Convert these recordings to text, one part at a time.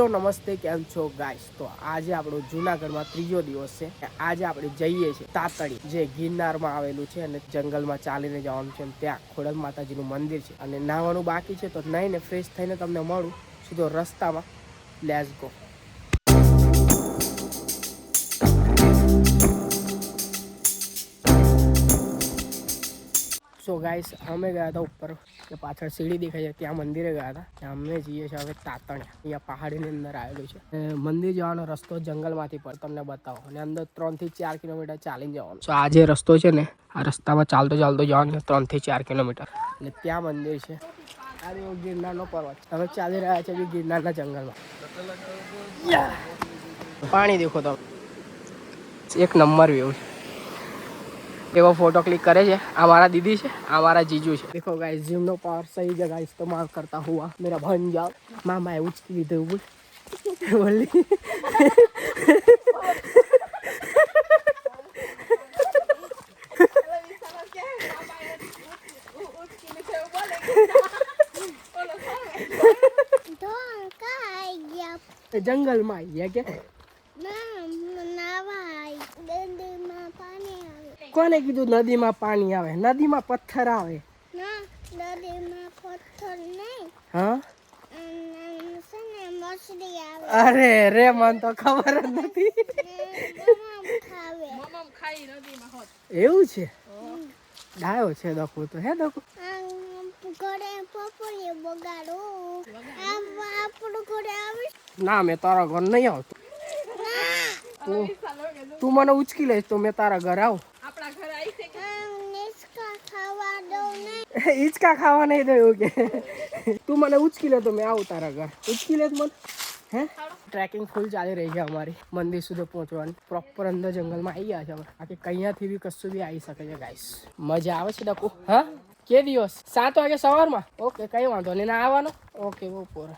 Hello, નમસ્તે, કેમ છો ગાઈસ તો આજે આપણો જુનાગઢમાં ત્રીજો દિવસ છે. આજે આપણે જઈએ છીએ તાતડી, જે ગિરનારમાં આવેલું છે અને જંગલમાં ચાલીને જવાનું છે ત્યાં ખોડલ માતાજીનું મંદિર છે. અને નાવાનું બાકી છે તો નહીં ને ફ્રેશ થઈને તમને મળું. સીધો રસ્તામાં લેસ ગો સો ગાઈસ અમે ગયા હતા ઉપર. કે પાછળ સીડી દેખાય છે, ત્યાં મંદિરે ગયા હતા ત્યાં અમે જઈએ છીએ હવે તાતણિયા. અહીંયા પહાડીની અંદર આવેલું છે. મંદિર જવાનો રસ્તો જંગલમાંથી પર, તમને બતાવો. અને અંદર ત્રણથી ચાર કિલોમીટર ચાલીને જવાનું. સો આ રસ્તો છે ને, આ રસ્તામાં ચાલતો ચાલતો જવાનું છે ત્રણથી ચાર કિલોમીટર. અને ત્યાં મંદિર છે. આ રહ્યો ગિરનારનો પર્વત. હવે ચાલી રહ્યા છીએ ગિરનારના જંગલમાં. પાણી દેખો તમે. એક નંબર વ્યૂ છે. એવો ફોટો ક્લિક કરે છે આ મારા દીદી છે આ મારા जीजू છે देखो गाइस जिम નો पावर सही जगह इस्तेमाल करता हुआ मेरा भंजा मामा એ ઉચકી લીધું બોલ બોલી ઢોલ કાઈ ગયા જંગલમાં આવી ગયા કે કોને કીધું નદીમાં પાણી આવે? નદીમાં પથ્થર આવે. અરે રે મને તો ખબર જ નથી. એવું છે? ડાયો છે દખું તો હે દખું ના મેં તારા ઘર નહીં આવતો. તું તું મને ઉચકી લઈશ તો મેં તારા ઘર આવું આમ નિષ્કા ખાવા દઉં નહીં હિંચકા ખાવા નહીં થયું કે. તું મને ઉચકી લે તો મેં આવું તારા ઘર. ઉચકી લે મને. હે? ટ્રેકિંગ ફૂલ ચાલી રહી છે અમારી. મંદિર સુધી પહોંચવાની. પ્રોપર અંદર જંગલમાં આવી ગયા છે અમે. બાકી કઅહીંયાથી બી કશું બી આવી શકે છે ગાઈસ મજા આવે છે ડકુ. હા? કે દિવસ? સાત વાગે સવારમાં? ઓકે કઈ વાંધો નહીં. ના આવવાનો? ઓકે બપોર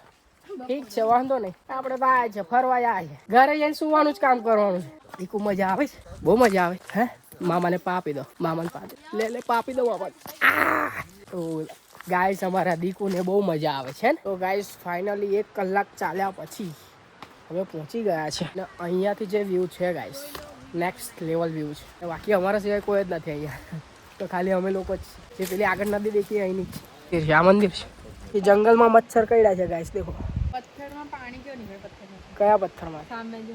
ઠીક છે, વાંધો નહીં. આપણે તો આ છે, ફરવા આ છે. ઘરે જઈને સુવાનું જ કામ કરવાનું છે. દીકુ મજા આવે છે? બહુ મજા આવે હે? મામાને પાપી દો મામાને પાપી લે લે પાપી દો મામા! તો ગાઈસ અમારા દીકુને બહુ મજા આવે છે ને. તો ગાઈસ ફાઇનલી એક કલાક ચાલ્યા પછી હવે પહોંચી ગયા છે. અને અહીંયાથી જે વ્યૂ છે ગાઈસ નેક્સ્ટ લેવલ વ્યૂ છે. બાકી અમારા સિવાય કોઈ જ નથી અહીંયા. તો ખાલી અમે લોકો જ જે પેલી આગળ નદી દેખી અહીંની છે આ મંદિર છે. એ જંગલમાં મચ્છર કઈડા છે ગાઈસ દેખો. પથ્થરમાં પાણી કેવું નીકળે? પથ્થરમાં. કયા પથ્થરમાં? સામે જો.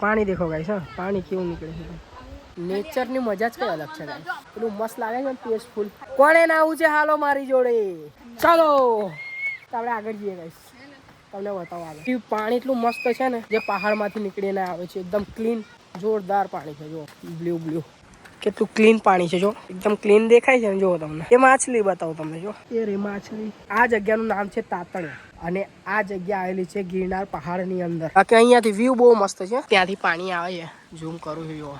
પાણી દેખો ગાઈસ હા. પાણી કેવું નીકળે છે? નેચરની મજા જ કઈ અલગ છે એટલું મસ્ત લાગે છે ને પીસફુલ કોણે નાવું છે? હાલો મારી જોડે. ચાલો. આપણે આગળ જઈએ ગાઈસ તમને બતાવો આગળ પાણી એટલું મસ્ત છે ને, જે પહાડમાંથી નીકળીને આવે છે. એકદમ ક્લીન જોરદાર પાણી છે જો બ્લુ બ્લુ કેટલું ક્લીન પાણી છે જો એકદમ ક્લીન દેખાય છે ને જો તમને. એ માછલી બતાવો તમને જો એ રે માછલી. આ જગ્યાનું નામ છે તાતણિયા અને આ જગ્યા આવેલી છે ગિરનાર પહાડની અંદર. અહીંયાથી વ્યૂ બહુ મસ્ત છે. ત્યાંથી પાણી આવે છે. ઝૂમ કરું છું જો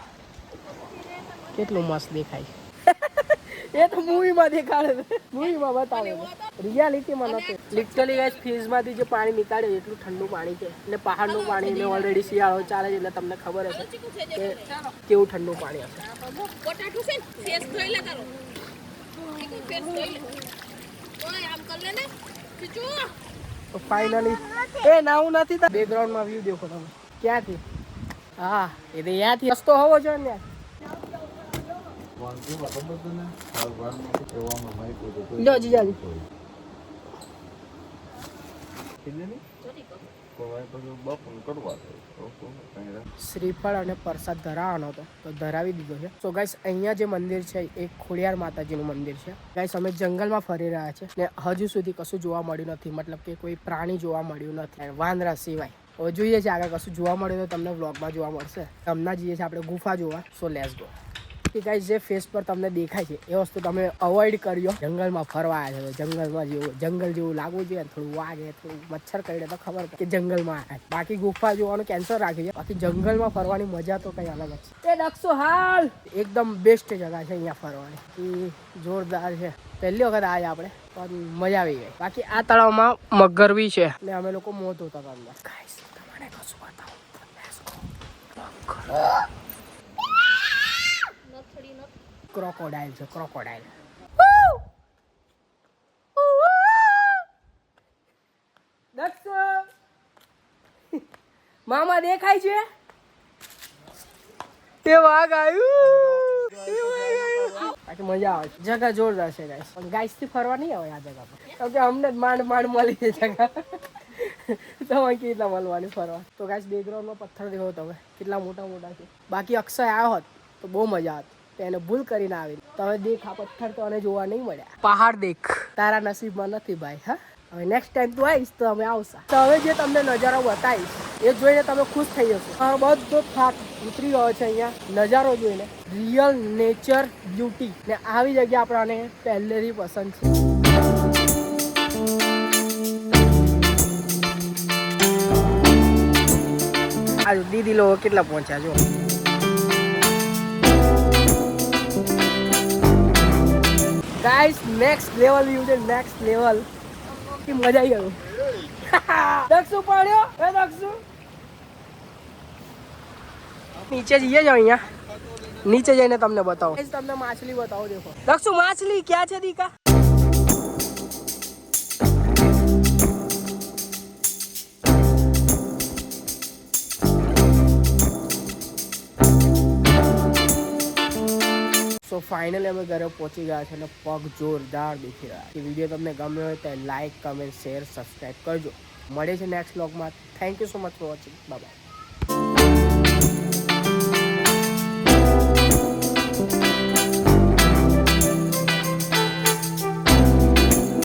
કેટલું મસ્ત દેખાય. એ તો મૂવીમાં દેખાડે છે. મૂવીમાં બતાવે છે. રિયાલિટીમાં નથી. લિટરલી ગાઈસ ફ્રીજમાંથી જે પાણી નીકાળે એટલું ઠંડુ પાણી છે. એટલે પહાડનું પાણી ને ઓલરેડી શિયાળો ચાલે છે એટલે તમને ખબર હશે કે કેવું ઠંડુ પાણી હશે. બટાટું છે ફેસ ધોઈ લે તારો. એક ફેસ ધોઈ લે. ઓય આમ કર લે ને. ખીચું. તો ફાઇનલી એ નાવું નથી બેકગ્રાઉન્ડમાં વ્યૂ દેખો તમે. ક્યાંથી? હા એ તો ત્યાંથી રસ્તો હોવો જોઈએ ને શ્રીફળ અને પ્રસાદ ધરાવવાનો હતો, તો ધરાવી દીધો છે. તો ગાઈસ અહીંયા જે મંદિર છે, એ ખોડિયાર માતાજીનું મંદિર છે. ગાઈસ અમે જંગલમાં ફરી રહ્યા છે ને હજુ સુધી કશું જોવા મળ્યું નથી. મતલબ કે કોઈ પ્રાણી જોવા મળ્યું નથી. વાંદરા સિવાય. હવે જોઈએ છે આગળ કશું જોવા મળ્યું તો તમને વ્લોગમાં જોવા મળશે. હમણાં જઈએ છીએ આપણે ગુફા જોવા. સો લેસ ગો કે ગાઈસ જે ફેસ પર તમને દેખાય છે એ વસ્તુ તમે અવોઇડ કર્યો જંગલમાં ફરવા આવ્યા છો જંગલમાં જેવું જંગલ જેવું લાગવું જોઈએ થોડું વાગે થોડું મચ્છર કરડે તો ખબર કે જંગલમાં આવ્યા બાકી ગુફા જોવાનું કેન્સર રાખી છે બાકી જંગલમાં ફરવાની મજા તો કઈ અલગ જ છે. એ દક્ષો હાલ! એકદમ બેસ્ટ જગા છે અહીંયા ફરવાની. એ જોરદાર છે. પહેલી વખત આવ્યા આપણે પણ મજા આવી ગઈ. બાકી આ તળાવમાં મગર બી છે. ને અમે લોકો મોત હતા અંદર. તમારે કશું બતાવું. ક્રોકોડાઇલ છે ક્રોકોડાઇલ મામા દેખાય છે? તે વાઘ આવ્યું. બાકી મજા આવે છે. જગા જોરદાર છે ગાઈસ પણ ગાઈસથી ફરવા નહીં આવે આ જગા પર કે અમને જ માંડ માંડ મળી છે જગા. તમે કેટલા મળવાની ફરવા? તો ગાઈસ બેકગ્રાઉન્ડમાં પથ્થર દેખો તમે. કેટલા મોટા મોટા છે. બાકી અક્ષય આવ્યો હોત તો બહુ મજા આવત. એને ભૂલ કરીને આવી તમે દેખ આ પથ્થર તો અને જોવા નહીં મળ્યા. પહાડ દેખ. તારા નસીબમાં નથી ભાઈ હા? હવે નેક્સ્ટ ટાઈમ તું આવીશ તો અમે આવશા. તો હવે જે તમને નજારો બતાવીશ એ જોઈને તમે ખુશ થઈ જશો. બધો થાક ઉતરી ગયો છે અહીંયા. નજારો જોઈને. રિયલ નેચર બ્યુટી ને આવી જગ્યા આપણાને પહેલેથી પસંદ છે. આજુ દીદી લોકો કેટલા પહોંચ્યા જો. ગાઈસ નેક્સ્ટ લેવલ યુ છે નેક્સ્ટ લેવલ કે મજા આવી ગયું દક્ષુ પાડ્યો. એ દક્ષુ. નીચે જઈએ જાઓ અહીંયા. નીચે જઈને તમને બતાવો. તમને માછલી બતાવો દેખો. દક્ષુ માછલી ક્યાં છે દીકા? ફાઇનલી અમે ઘરે પહોંચી ગયા છે અને પગ જોરદાર દુખી રહ્યા છે. વીડિયો તમને ગમ્યો હોય તો લાઇક કમેન્ટ શેર સબસ્ક્રાઈબ કરજો. મળે છે નેક્સ્ટ બ્લોગમાં thank you so much for watching bye